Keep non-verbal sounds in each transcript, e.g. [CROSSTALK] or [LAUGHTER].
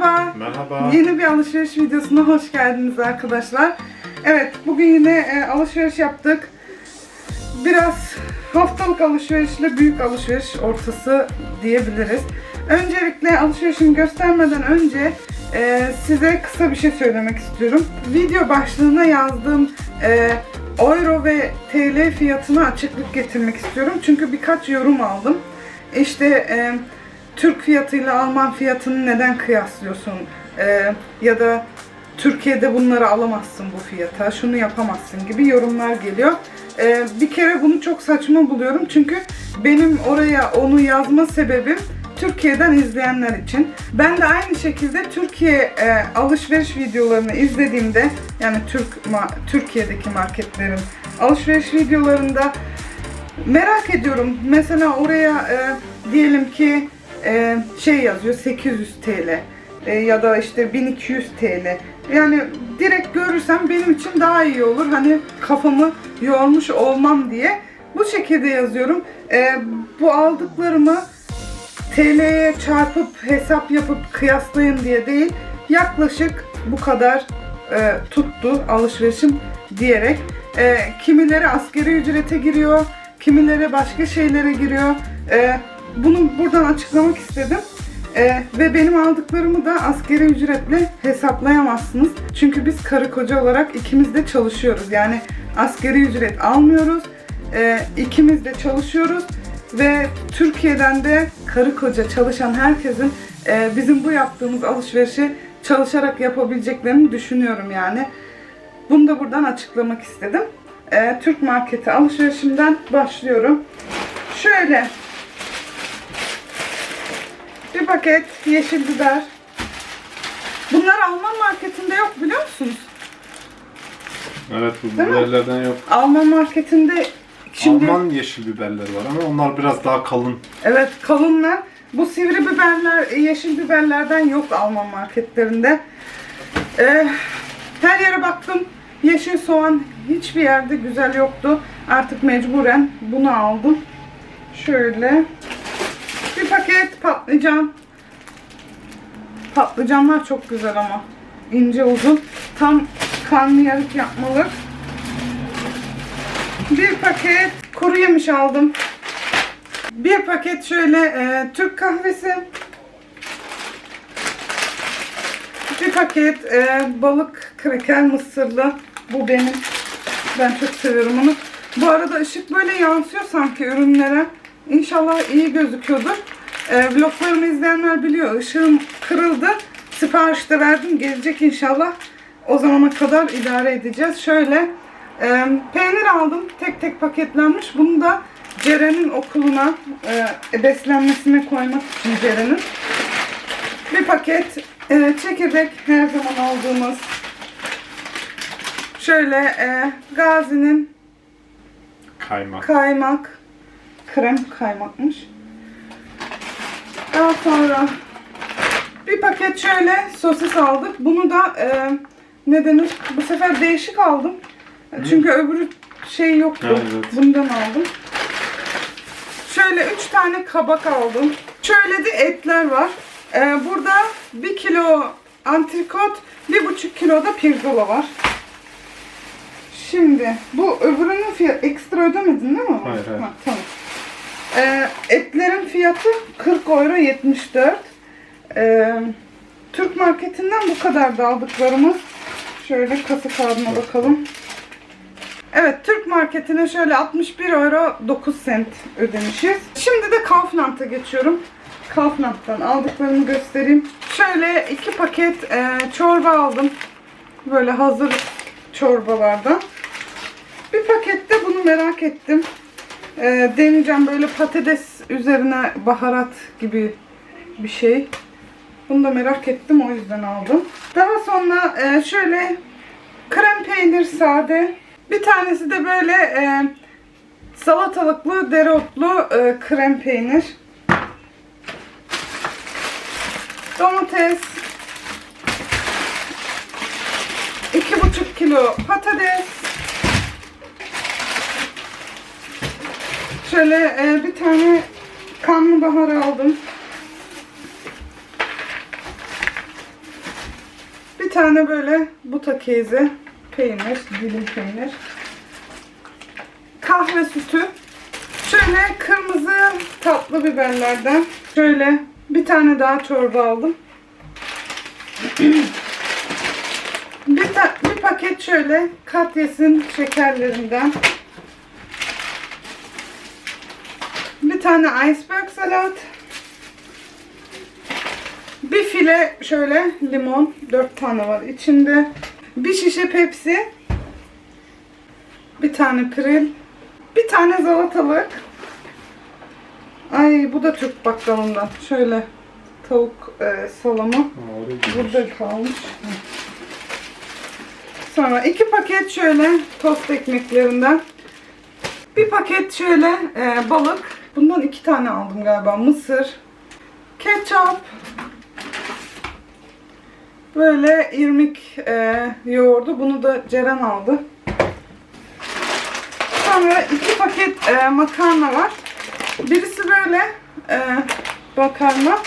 Merhaba. Merhaba. Yeni bir alışveriş videosuna hoş geldiniz arkadaşlar. Evet, bugün yine e, alışveriş yaptık. Biraz haftalık alışverişle büyük alışveriş ortası diyebiliriz. Öncelikle alışverişimi göstermeden önce e, size kısa bir şey söylemek istiyorum. Video başlığına yazdığım e, euro ve TL fiyatına açıklık getirmek istiyorum. Çünkü birkaç yorum aldım. İşte e, Türk fiyatıyla Alman fiyatını neden kıyaslıyorsun? E, ya da Türkiye'de bunları alamazsın bu fiyata, şunu yapamazsın gibi yorumlar geliyor. E, bir kere bunu çok saçma buluyorum çünkü benim oraya onu yazma sebebim Türkiye'den izleyenler için. Ben de aynı şekilde Türkiye e, alışveriş videolarını izlediğimde yani Türk ma- Türkiye'deki marketlerin alışveriş videolarında merak ediyorum. Mesela oraya e, diyelim ki e, şey yazıyor 800 TL e, ya da işte 1200 TL. Yani direkt görürsem benim için daha iyi olur. Hani kafamı yormuş olmam diye bu şekilde yazıyorum. E, bu aldıklarımı TL'ye çarpıp hesap yapıp kıyaslayın diye değil. Yaklaşık bu kadar e, tuttu alışverişim diyerek. E, kimileri askeri ücrete giriyor, kimileri başka şeylere giriyor. Bunu buradan açıklamak istedim. E, ve benim aldıklarımı da askeri ücretle hesaplayamazsınız. Çünkü biz karı koca olarak ikimiz de çalışıyoruz. Yani askeri ücret almıyoruz. E, ikimiz de çalışıyoruz ve Türkiye'den de karı koca çalışan herkesin e, bizim bu yaptığımız alışverişi çalışarak yapabileceklerini düşünüyorum yani. Bunu da buradan açıklamak istedim. E, Türk marketi alışverişimden başlıyorum. Şöyle bir paket yeşil biber. Bunlar Alman marketinde yok biliyor musunuz? Evet bu Değil mi? biberlerden yok. Alman marketinde şimdi Alman yeşil biberler var ama onlar biraz daha kalın. Evet kalınlar. Bu sivri biberler, yeşil biberlerden yok Alman marketlerinde. Ee, her yere baktım. Yeşil soğan hiçbir yerde güzel yoktu. Artık mecburen bunu aldım. Şöyle. Paket patlıcan. Patlıcanlar çok güzel ama. ince uzun. Tam karnıyarık yapmalık. Bir paket kuru yemiş aldım. Bir paket şöyle e, Türk kahvesi. Bir paket e, balık kreker mısırlı. Bu benim. Ben çok seviyorum onu. Bu arada ışık böyle yansıyor sanki ürünlere. İnşallah iyi gözüküyordur. E, vloglarımı izleyenler biliyor. Işığım kırıldı. Sipariş de verdim. Gelecek inşallah. O zamana kadar idare edeceğiz. Şöyle e, peynir aldım. Tek tek paketlenmiş. Bunu da Ceren'in okuluna e, beslenmesine koymak için Ceren'in. Bir paket e, çekirdek her zaman aldığımız. Şöyle e, Gazi'nin Kaymak. kaymak krem kaymakmış. Daha sonra bir paket şöyle sosis aldık. Bunu da e, ne denir? Bu sefer değişik aldım. Çünkü öbürü şey yoktu. Evet. Bundan aldım. Şöyle 3 tane kabak aldım. Şöyle de etler var. Ee, burada 1 kilo antrikot, 1,5 kilo da pirzola var. Şimdi bu öbürünün fiyatı ekstra ödemedin değil mi? Hayır, hayır. Ha, tamam. Ee, etlerin fiyatı 40 euro 74. Ee, Türk marketinden bu kadar da aldıklarımız. Şöyle kasa kağıdına bakalım. Evet Türk marketine şöyle 61 euro 9 sent ödemişiz. Şimdi de Kaufland'a geçiyorum. Kaufland'dan aldıklarımı göstereyim. Şöyle iki paket e, çorba aldım. Böyle hazır çorbalardan. Bir pakette bunu merak ettim. E, deneyeceğim böyle patates üzerine baharat gibi bir şey. Bunu da merak ettim o yüzden aldım. Daha sonra e, şöyle krem peynir sade. Bir tanesi de böyle e, salatalıklı, dereotlu e, krem peynir. Domates. 2,5 kilo patates. Şöyle e, bir tane kanlı bahar aldım. tane böyle buta keyzi peynir, dilim peynir. Kahve sütü. Şöyle kırmızı tatlı biberlerden şöyle bir tane daha çorba aldım. bir, ta- bir paket şöyle Katyes'in şekerlerinden. Bir tane iceberg salat. Bir file şöyle limon. Dört tane var içinde. Bir şişe Pepsi. Bir tane pril. Bir tane salatalık. Ay bu da Türk bakkalından. Şöyle tavuk e, salamı. Burada kalmış. Sonra iki paket şöyle tost ekmeklerinden. Bir paket şöyle e, balık. Bundan iki tane aldım galiba. Mısır. Ketçap. Böyle irmik e, yoğurdu. Bunu da Ceren aldı. Sonra iki paket e, makarna var. Birisi böyle e, makarna.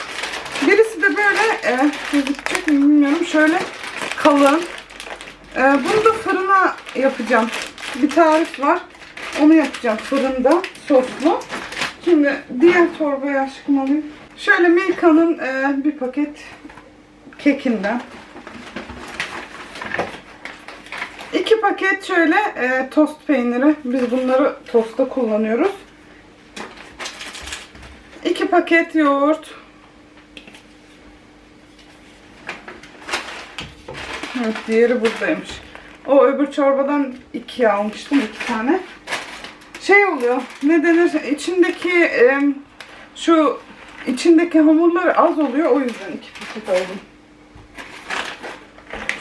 Birisi de böyle e, gözükecek mi bilmiyorum. Şöyle kalın. E, bunu da fırına yapacağım. Bir tarif var. Onu yapacağım fırında soslu. Şimdi diğer torbayı aşkım alayım. Şöyle Milka'nın e, bir paket kekinden. İki paket şöyle e, tost peyniri. Biz bunları tosta kullanıyoruz. İki paket yoğurt. Evet, diğeri buradaymış. O öbür çorbadan ikiye almıştım, iki tane. Şey oluyor, ne denir, içindeki e, şu içindeki hamurları az oluyor, o yüzden iki paket aldım.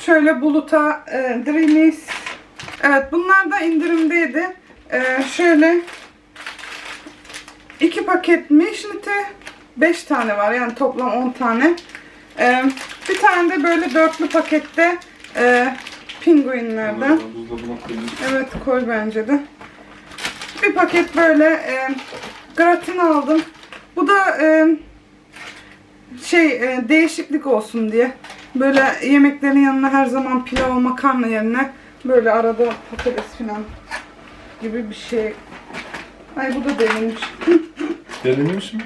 Şöyle buluta e, Dreamies. Evet, bunlar da indirimdeydi. E, şöyle iki paket mişnite, 5 tane var yani toplam 10 tane. E, bir tane de böyle dörtlü pakette e, pinguinlerden. Evet koy bence de. Bir paket böyle e, gratin aldım. Bu da e, şey e, değişiklik olsun diye. Böyle yemeklerin yanına her zaman pilav makarna yerine böyle arada patates falan gibi bir şey. Ay bu da delinmiş. [LAUGHS] Delinmiş mi?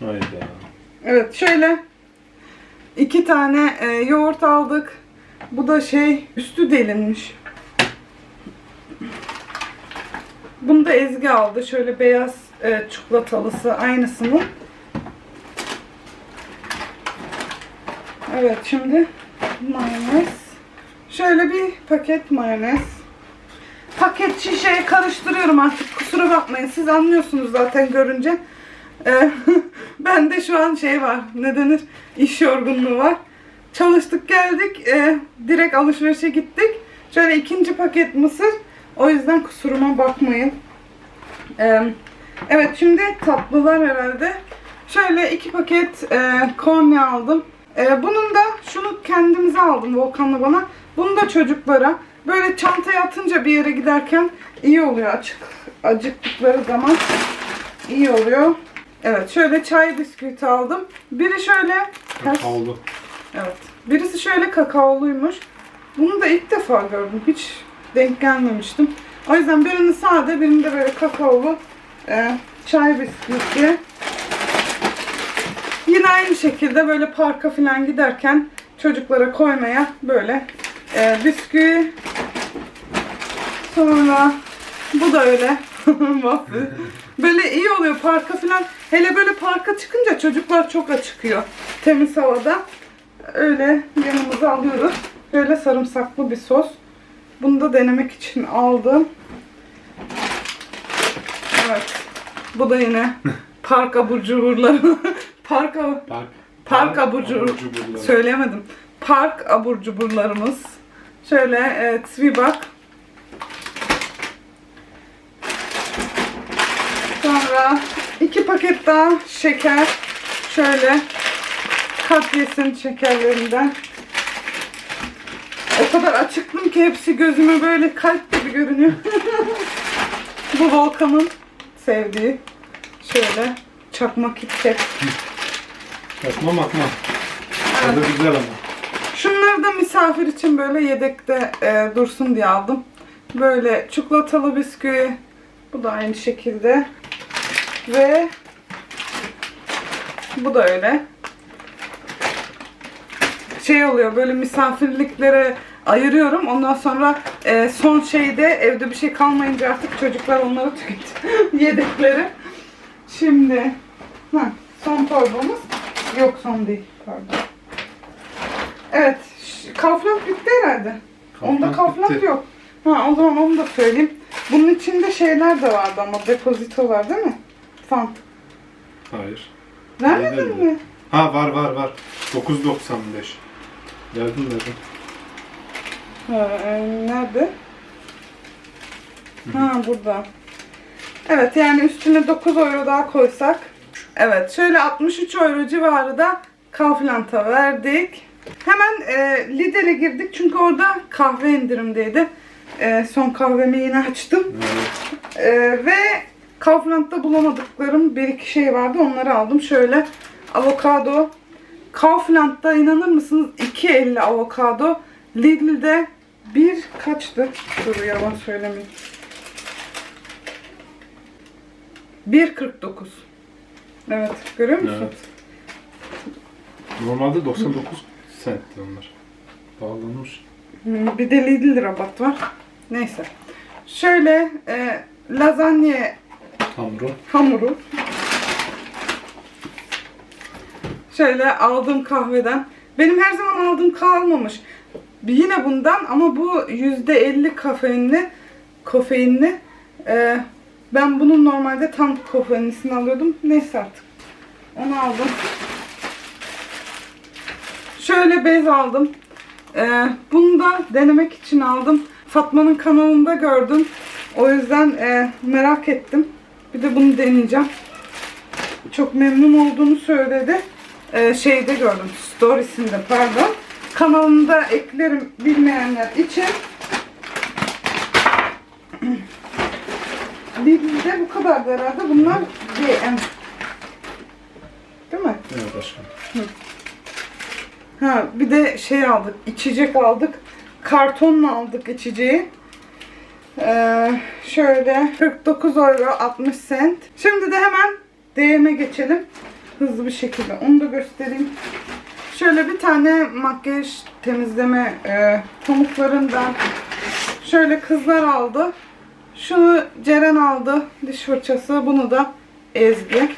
Hayda. Evet şöyle iki tane e, yoğurt aldık. Bu da şey üstü delinmiş. Bunu da Ezgi aldı. Şöyle beyaz e, çikolatalısı aynısının. Evet şimdi mayonez. Şöyle bir paket mayonez. Paket şişeye karıştırıyorum artık. Kusura bakmayın. Siz anlıyorsunuz zaten görünce. Ee, [LAUGHS] ben de şu an şey var. Ne denir? İş yorgunluğu var. Çalıştık geldik. e, direkt alışverişe gittik. Şöyle ikinci paket mısır. O yüzden kusuruma bakmayın. Ee, evet şimdi tatlılar herhalde. Şöyle iki paket e, korne aldım. E, bunun da şunu kendimize aldım Volkan'la bana. Bunu da çocuklara. Böyle çantaya atınca bir yere giderken iyi oluyor açık acıktıkları zaman iyi oluyor. Evet şöyle çay bisküviti aldım. Biri şöyle Kaldı. Evet. Birisi şöyle kakaoluymuş. Bunu da ilk defa gördüm. Hiç denk gelmemiştim. O yüzden birini sade, birini de böyle kakaolu e, çay bisküvisi. Yine aynı şekilde böyle parka falan giderken çocuklara koymaya böyle e, bisküvi. Sonra bu da öyle. [LAUGHS] Böyle iyi oluyor parka falan. Hele böyle parka çıkınca çocuklar çok acıkıyor. Temiz havada. Öyle yanımıza alıyoruz. Böyle sarımsaklı bir sos. Bunu da denemek için aldım. Evet. Bu da yine [LAUGHS] park abur cuburları. [LAUGHS] park, ab- Park. park abur cubur. cuburları. Söyleyemedim. Park abur cuburlarımız. Şöyle e, Zwieback. Sonra iki paket daha şeker. Şöyle Katyes'in şekerlerinden. O kadar açıktım ki hepsi gözüme böyle kalp gibi görünüyor. [LAUGHS] Bu Volkan'ın sevdiği. Şöyle çakma kitket. Yapma bakma. Tadı güzel ama. Şu Bunları da misafir için böyle yedekte e, dursun diye aldım. Böyle çikolatalı bisküvi. Bu da aynı şekilde. Ve bu da öyle. Şey oluyor böyle misafirliklere ayırıyorum. Ondan sonra e, son şeyde evde bir şey kalmayınca artık çocuklar onları tüketiyor. [LAUGHS] Yedekleri. Şimdi ha, son torbamız. Yok son değil. Pardon. Evet. Kaufland bitti herhalde. Onda Kaufland bitti. yok. Ha, o zaman onu da söyleyeyim. Bunun içinde şeyler de vardı ama depozito var değil mi? Fant. Hayır. Vermedin Vermedim. mi? Ha var var var. 9.95. Verdim verdim. Ha, e, nerede? Ha burada. Evet yani üstüne 9 euro daha koysak. Evet şöyle 63 euro civarı da Kaufland'a verdik. Hemen e, Lidl'e girdik çünkü orada kahve indirimdeydi. E, son kahvemi yine açtım. Evet. E, ve Kaufland'da bulamadıklarım bir iki şey vardı onları aldım. Şöyle avokado. Kaufland'da inanır mısınız 2.50 avokado. Lidl'de bir kaçtı? Dur yalan söylemeyeyim. 1.49. Evet görüyor musun? Evet. Normalde 99 centti onlar. Pahalanmış. Hmm, Bir de Lidl rabat var. Neyse. Şöyle e, lazanya Hamuru. hamuru. Şöyle aldığım kahveden. Benim her zaman aldığım kalmamış. Yine bundan ama bu %50 kafeinli. Kofeinli. Ee, ben bunun normalde tam kofeinlisini alıyordum. Neyse artık. Onu aldım. Şöyle bez aldım. Ee, bunu da denemek için aldım. Fatma'nın kanalında gördüm. O yüzden e, merak ettim. Bir de bunu deneyeceğim. Çok memnun olduğunu söyledi. Ee, şeyde gördüm. Storiesinde pardon. Kanalında eklerim bilmeyenler için. [CLEARS THROAT] Lidl'de bu kadar herhalde. Bunlar DM. Değil mi? Evet aşkım. Ha bir de şey aldık. içecek aldık. Kartonla aldık içeceği. Ee, şöyle 49 euro 60 cent. Şimdi de hemen DM'e geçelim. Hızlı bir şekilde. Onu da göstereyim. Şöyle bir tane makyaj temizleme e, pamuklarından şöyle kızlar aldı. Şunu Ceren aldı. Diş fırçası. Bunu da Ezgi.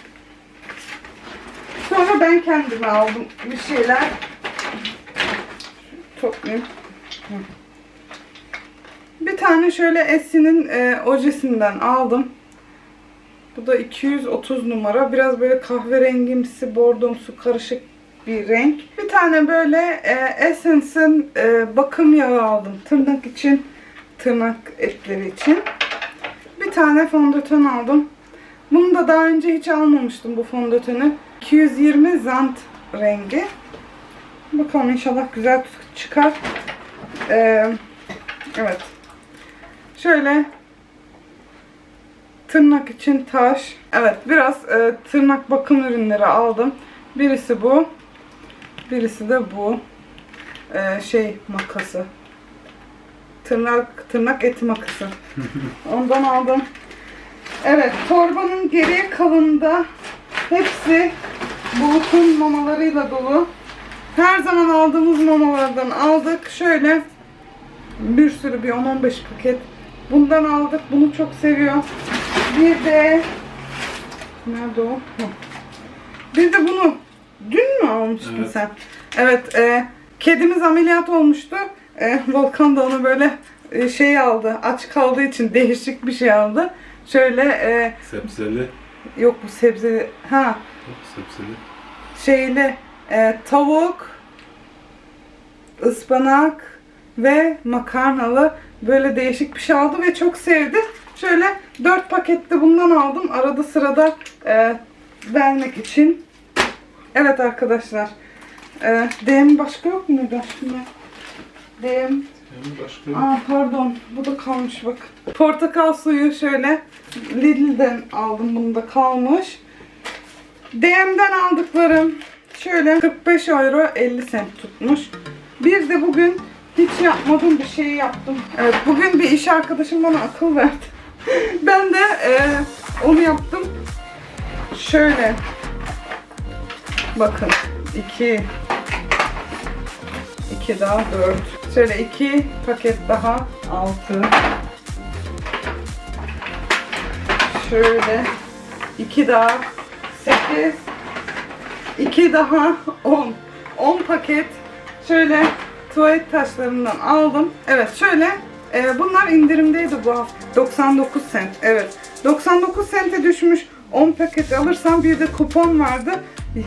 Sonra ben kendime aldım bir şeyler. Toplayayım. Bir tane şöyle Essie'nin e, ojesinden aldım. Bu da 230 numara. Biraz böyle kahverengimsi, bordomsu karışık bir renk. Bir tane böyle e, Essence'ın e, bakım yağı aldım. Tırnak için, tırnak etleri için. Bir tane fondöten aldım. Bunu da daha önce hiç almamıştım bu fondöteni. 220 zant rengi. Bakalım inşallah güzel çıkar. Ee, evet. Şöyle tırnak için taş. Evet biraz e, tırnak bakım ürünleri aldım. Birisi bu. Birisi de bu. Ee, şey makası. Tırnak tırnak eti makası. [LAUGHS] Ondan aldım. Evet torbanın geriye kalanında hepsi bulutun mamalarıyla dolu. Her zaman aldığımız mamalardan aldık. Şöyle bir sürü bir 10-15 paket bundan aldık. Bunu çok seviyor. Bir de nerede o? Bir de bunu dün mü almıştın Evet. sen? Evet. E, kedimiz ameliyat olmuştu. E, Volkan da onu böyle e, şey aldı. Aç kaldığı için değişik bir şey aldı. Şöyle e, Sebzeli. yok bu sebze ha Yok, Sebzeli. şeyli e, tavuk, ıspanak ve makarnalı böyle değişik bir şey aldı ve çok sevdi. Şöyle 4 pakette bundan aldım. Arada sırada e, vermek için. Evet arkadaşlar. E, DM başka yok muydu aşkım? DM. Başka yok. Aa pardon. Bu da kalmış bak. Portakal suyu şöyle Lidl'den aldım. Bunu da kalmış. DM'den aldıklarım şöyle 45 euro 50 cent tutmuş. Bir de bugün hiç yapmadığım bir şeyi yaptım. Evet bugün bir iş arkadaşım bana akıl verdi. [LAUGHS] ben de e, onu yaptım. Şöyle. Bakın. 2 2 daha 4. Şöyle 2 paket daha 6. Şöyle 2 daha 8. 2 daha 10. 10 paket şöyle tuvalet taşlarından aldım. Evet şöyle e, bunlar indirimdeydi bu hafta. 99 sent. Evet. 99 sente düşmüş. 10 paket alırsam bir de kupon vardı.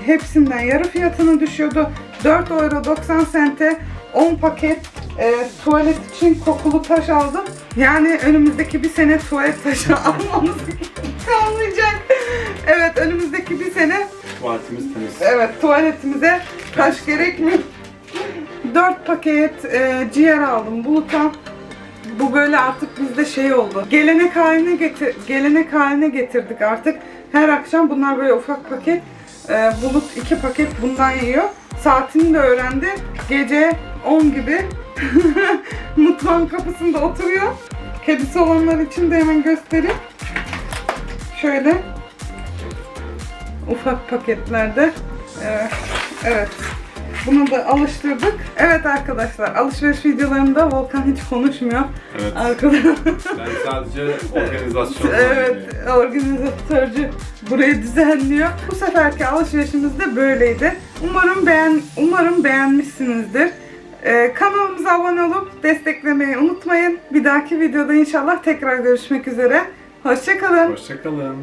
Hepsinden yarı fiyatına düşüyordu. 4 euro 90 sente 10 paket e, tuvalet için kokulu taş aldım. Yani önümüzdeki bir sene tuvalet taşı [LAUGHS] almamız kalmayacak. Evet önümüzdeki bir sene Tuvaletimiz temiz. Evet tuvaletimize taş gerekmiyor. 4 paket e, ciğer aldım Bulut'a. Bu böyle artık bizde şey oldu. Gelenek haline getir gelenek haline getirdik artık. Her akşam bunlar böyle ufak paket. E, Bulut 2 paket bundan yiyor. Saatini de öğrendi. Gece 10 gibi [LAUGHS] mutfağın kapısında oturuyor. Kedisi olanlar için de hemen göstereyim. Şöyle ufak paketlerde. Ee, evet. Bunu da alıştırdık. Evet arkadaşlar alışveriş videolarında Volkan hiç konuşmuyor. Evet. Arkadaşlar Ben sadece organizasyon. [LAUGHS] evet organizatörcü burayı düzenliyor. Bu seferki alışverişimiz de böyleydi. Umarım beğen umarım beğenmişsinizdir. Ee, kanalımıza abone olup desteklemeyi unutmayın. Bir dahaki videoda inşallah tekrar görüşmek üzere. Hoşçakalın. Hoşçakalın.